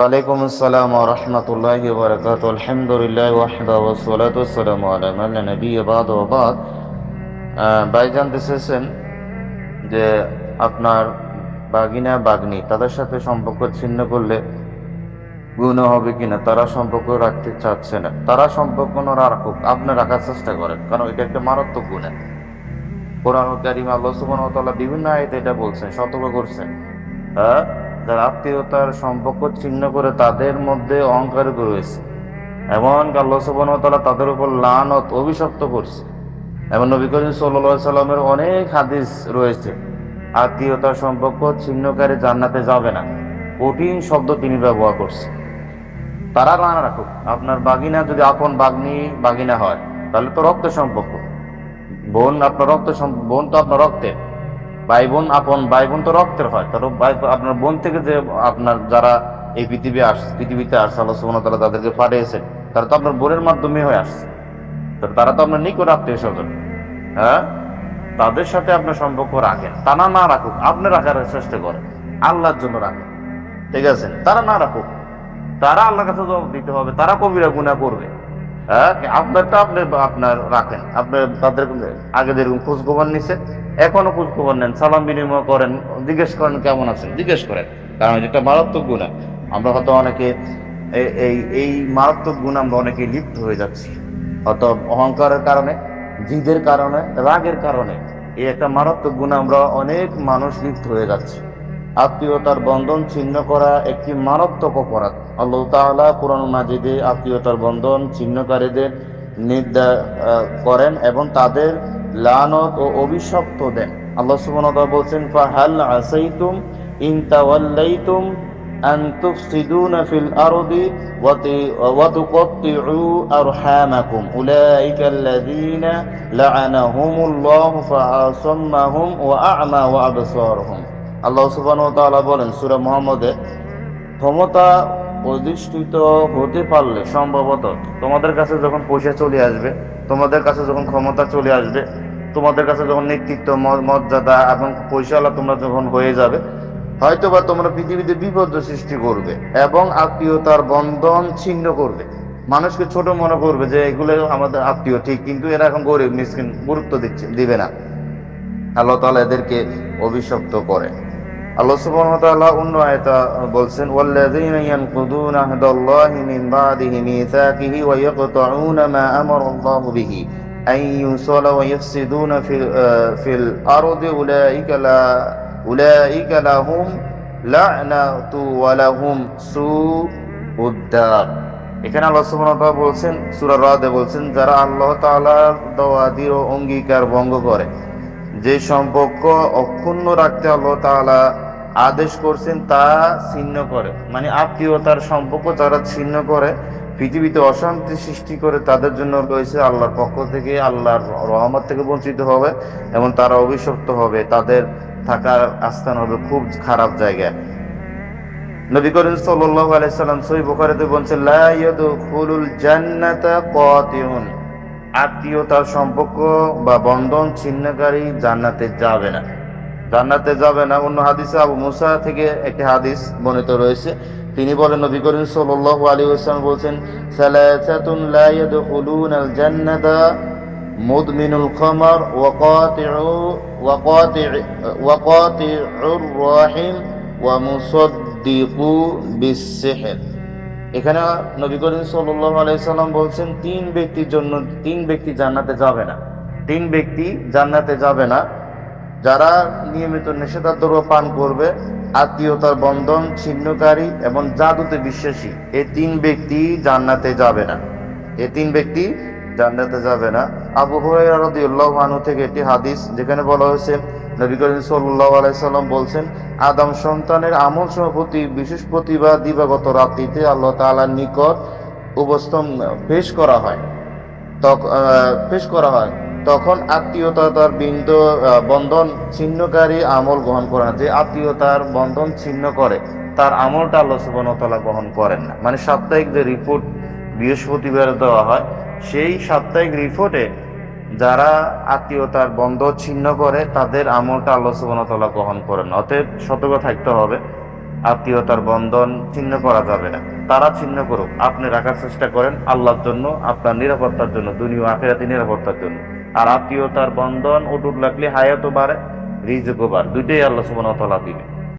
ওয়ালাইকুম আসসালাম ওয়া রাহমাতুল্লাহি ওয়া বারাকাতুহু। ভাই যে আপনার বাগিনা, বাগনি, তাদের সাথে সম্পর্ক ছিন্ন করলে গুণ হবে কিনা, তারা সম্পর্ক রাখতে চাচ্ছে না। তারা সম্পর্ক না রাখুক, আপনি রাখার চেষ্টা করেন, কারণ এটা একটা মারাত্মক গুণ কোরআন কারিম আল্লাহ সুবহানাহু ওয়া তাআলা বিভিন্ন আয়াতে এটা বলছেন, সতর্ক করছেন। হ্যাঁ? যারা আত্মীয়তার সম্পর্ক ছিন্ন করে তাদের মধ্যে অহংকার রয়েছে। এমন আল্লাহ তাআলা তাদের উপর লানত, অভিশপ্ত করছে। এবং নবী করিম সাল্লামের অনেক হাদিস রয়েছে। আত্মীয়তার সম্পর্ক ছিন্নকারী জান্নাতে যাবে না। কঠিন শব্দ তিনি ব্যবহার করছে। তারা না রাখুক। আপনার বাগিনা যদি আপন বাগনি, বাগিনা হয়, তাহলে তো রক্ত সম্পর্ক। বোন, আপনার রক্ত বোন তো আপনার রক্তের। ভাই বোন আপন ভাই বোন তো রক্তের হয়। তার আপনার বোন থেকে যে আপনার যারা এই পৃথিবী আস পৃথিবীতে আসছে, আল্লাহ সুবহানাহু তাআলা তাদেরকে পাঠিয়েছেন, তারা তো আপনার বোনের মাধ্যমে হয়ে আসছে। তারা তো আপনার নিকট আত্মীয় স্বজন। হ্যাঁ? তাদের সাথে আপনার সম্পর্ক রাখেন। তারা না রাখুক, আপনি রাখার চেষ্টা করেন। আল্লাহর জন্য রাখেন। ঠিক আছে? তারা না রাখুক। তারা আল্লাহর কাছে জবাব দিতে হবে। তারা কবিরা গুণা করবে। হ্যাঁ? আপনারটা আপনি আপনার রাখেন। আপনি তাদের আগে যেরকম খোঁজ খবর নিছেন এখনও খোঁজ খবর নেন, সালাম বিনিময় করেন, জিজ্ঞেস করেন কেমন আছেন জিজ্ঞেস করেন, কারণ এটা মারাত্মক গুণা। আমরা হয়তো অনেকে এই এই মারাত্মক গুণ আমরা অনেকে লিপ্ত হয়ে যাচ্ছি। হয়তো অহংকারের কারণে, জিদের কারণে, রাগের কারণে, এই একটা মারাত্মক গুণ আমরা অনেক মানুষ লিপ্ত হয়ে যাচ্ছি। আত্মীয়তার বন্ধন ছিন্ন করা একটি মারাত্মক অপরাধ। আল্লাহ তাআলা কোরআন মাজিদে আত্মীয়তার বন্ধন ছিন্নকারীদের নির্দা করেন এবং তাদের লানত ও অভিশপ্ত দেন। আল্লাহ তাআলা বলছেন, ফাহাল আসাইতুম ইন তাওয়াল্লাইতুম আন তুফসিদুনা ফিল আরদি ওয়া তুকাত্তিউ আরহামাকুম। উলাইকা আল্লাযীনা লা'আনাহুমুল্লাহু ফাআসাম্মাহুম ওয়া আ'মা ওয়া আবসারহুম। আল্লাহ সুবহানাহু ওয়া তাআলা বলেন, সূরা মুহাম্মদে ক্ষমতা অধিষ্ঠিত হতে পারলে সম্ভবত তোমাদের কাছে যখন পয়সা চলে আসবে, তোমাদের কাছে যখন ক্ষমতা চলে আসবে, তোমাদের কাছে যখন নেতৃত্ব মর্যাদা এবং পয়সাওয়ালা তোমরা যখন হয়ে যাবে, হয়তোবা তোমরা পৃথিবীতে বিপদ সৃষ্টি করবে এবং আত্মীয়তার বন্ধন ছিন্ন করবে। মানুষকে ছোট মনে করবে যে, এগুলো আমাদের আত্মীয়, ঠিক, কিন্তু এরা এখন গরিব, মিসকিন, গুরুত্ব দিচ্ছে, দিবে না। আল্লাহ তাআলা এদেরকে অভিশপ্ত করে আল্লাহ সুবহানাহু ওয়া তাআলা অন্য আয়াতে বলছেন, ওয়াল্লাযীনা ইয়ানকুদুনা আহদাল্লাহি মিন বাদিহি মিসাকিহি ওয়া ইয়াকতাউনা মা আমারা বিহি আন ইউসালা ওয়া ইফসিদুনা ফিল ফিল আরদি উলাইকা লা, উলাইকা লাহুম লা'নাতু ওয়া লাহুম সুউদ্দার। এখানে আল্লাহ সুবহানাহু ওয়া তাআলা বলছেন, সূরা রাদে বলছেন, যারা আল্লাহ তাআলার দওয়াদি ও অঙ্গীকার ভঙ্গ করে, যে সম্পর্ক অক্ষুণ্ণ রাখতে আল্লাহ তাআলা আদেশ করছেন তা ছিন্ন করে। মানে আত্মীয়তার সম্পর্ক যারা ছিন্ন করে, পৃথিবীতে অশান্তি সৃষ্টি করে, তাদের জন্য রয়েছে আল্লাহর পক্ষ থেকে আল্লাহর রহমত থেকে বঞ্চিত হবে এবং তারা অভিশপ্ত হবে। তাদের থাকার আস্থান হবে খুব খারাপ জায়গায়। নবী করিম সাল্লাল্লাহু আলাইহি সাল্লাম সহিহ বুখারীতে বলছেন, লা জান্নাতা কাতিউন। আত্মীয়তার সম্পর্ক বা বন্ধন ছিন্নকারী জান্নাতে যাবে না। জান্নাতে যাবে না, অন্য হাদিসে আবু মুসা থেকে একটি হাদিস বর্ণিত রয়েছে। তিনি বলেন, নবী করিম সাল্লাল্লাহু আলাইহি ওয়াসাল্লাম বলছেন, সালাসাতুন লা ইয়াদখুলুনাল জান্নাতা মুদমিনুল খামার ওয়া কাতিউ ওয়া কাতিউ ওয়া কাতিউর রাহিম ওয়া মুসাদ্দিকু এখানে নবী করিম সাল্লাল্লাহু আলাইহি সাল্লাম বলছেন, তিন ব্যক্তির জন্য, তিন ব্যক্তি জান্নাতে যাবে না। তিন ব্যক্তি জান্নাতে যাবে না। যারা নিয়মিত নিষেধাদ্রব্য পান করবে আত্মীয়তার বন্ধন ছিন্নকারী এবং জাদুতে বিশ্বাসী এই তিন ব্যক্তি জান্নাতে যাবে না। এই তিন ব্যক্তি জান্নাতে যাবে না। আবু হুরায়রা রাদিয়াল্লাহু আনহু থেকে একটি হাদিস যেখানে বলা হয়েছে নবী করিম সাল্লাল্লাহু আলাইহি সাল্লাম বলছেন আদম সন্তানের আমল সমাপতি বিশেষ প্রতিভা দিবাগত রাত্রিতে আল্লাহ তাআলার নিকট উপস্থম পেশ করা হয়। তখ- আহ, পেশ করা হয়। তখন আত্মীয়তার বিন্দ বন্ধন ছিন্নকারী আমল গ্রহণ করে না। যে আত্মীয়তার বন্ধন ছিন্ন করে, তার আমলটা আল্লাহ তাআলা গ্রহণ করেন না। মানে সাপ্তাহিক যে রিপোর্ট বৃহস্পতিবার দেওয়া হয়, সেই সাপ্তাহিক রিপোর্টে যারা আত্মীয়তার বন্ধ ছিন্ন করে, তাদের আমলটা আল্লাহ তাআলা গ্রহণ করেন অতএব সতর্ক থাকতে হবে। আত্মীয়তার বন্ধন ছিন্ন করা যাবে না। তারা ছিন্ন করুক। আপনি রাখার চেষ্টা করেন আল্লাহর জন্য, আপনার নিরাপত্তার জন্য, দুনিয়া আখেরাতি নিরাপত্তার জন্য। আর আত্মীয়তার বন্ধন অটুট লাগলে হায়াতও বাড়ে, রিজকও বাড়ে। দুইটাই আল্লাহ সুবান তাআলা দিবে